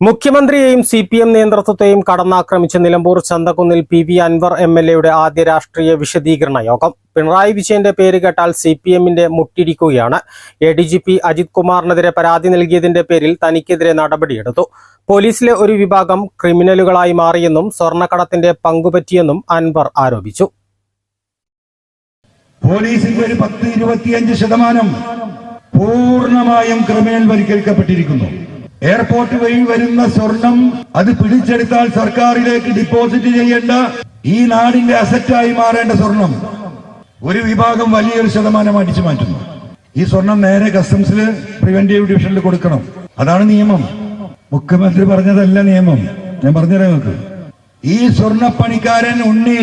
മുഖ്യമന്ത്രിയെയും C P M നേതൃത്വത്തെയും കടന്നാക്രമിച്ച Nilambur ചന്തക്കുന്നിൽ P V Anvar M L എയുടെ ആദ്യ രാഷ്ട്രീയ വിശദീകരണ യോഗം. പിണറായി വിജയന്റെ പേര് കേട്ടാൽ സി പി എമ്മിന്റെ മുട്ടിടിക്കുകയാണ്. A D G P Ajith കുമാറിനെതിരെ പരാതി നൽകിയതിന്റെ പേരിൽ തനിക്കെതിരെ നടപടിയെടുത്തു. പോലീസിലെ ഒരു വിഭാഗം ക്രിമിനലുകളായി മാറിയെന്നും സ്വർണക്കടത്തിന്റെ പങ്കുപറ്റിയെന്നും അൻവർ ആരോപിച്ചു. പോലീസിന്റെ ഒരു പത്ത് ഇരുപത്തിയഞ്ച് ശതമാനം പൂർണമായും ക്രിമിനൽ വൽക്കരിക്കപ്പെട്ടിരിക്കുന്നു എയർപോർട്ട് വഴി വരുന്ന സ്വർണം അത് പിടിച്ചെടുത്താൽ സർക്കാരിലേക്ക് ഡിപ്പോസിറ്റ് ചെയ്യേണ്ട ഈ നാടിന്റെ അസറ്റായി മാറേണ്ട സ്വർണം ഒരു വിഭാഗം വലിയൊരു ശതമാനം അടിച്ചു മാറ്റുന്നു. ഈ സ്വർണം നേരെ കസ്റ്റംസിൽ പ്രിവെന്റീവ് ഡിവിഷനിൽ കൊടുക്കണം. അതാണ് നിയമം. മുഖ്യമന്ത്രി പറഞ്ഞതല്ല നിയമം. ഞാൻ പറഞ്ഞുതരാം നിങ്ങൾക്ക്. ഈ സ്വർണപ്പണിക്കാരൻ ഉണ്ണി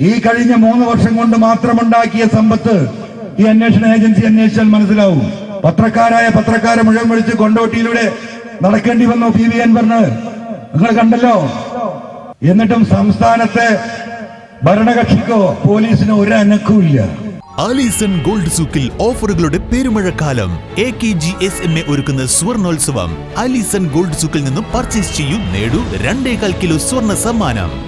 ഈ കഴിഞ്ഞ മൂന്ന് വർഷം കൊണ്ട് മാത്രമുണ്ടാക്കിയ സമ്പത്ത് ഈ അന്വേഷണ ഏജൻസി അന്വേഷിച്ചാൽ മനസ്സിലാവും. പത്രക്കാരായ പത്രക്കാരെ മുഴുവൻ വിളിച്ച് കൊണ്ടോട്ടിയിലൂടെ നടക്കേണ്ടി വന്നു പി വി അൻവറിന്. നിങ്ങൾ കണ്ടല്ലോ? എന്നിട്ടും സംസ്ഥാനത്തെ ഭരണകക്ഷിക്കോ പോലീസിനോ ഒരു അനക്കുമില്ല. ആലീസൺ ഗോൾഡ് സൂക്കിൽ ഓഫറുകളുടെ പെരുമഴക്കാലം. A K G S M A ഒരുക്കുന്ന സ്വർണോത്സവം. ആലീസൺ ഗോൾഡ് സൂക്കിൽ നിന്നും പർച്ചേസ് ചെയ്യൂ നേടൂ രണ്ടേകാൽ കിലോ സ്വർണ സമ്മാനം.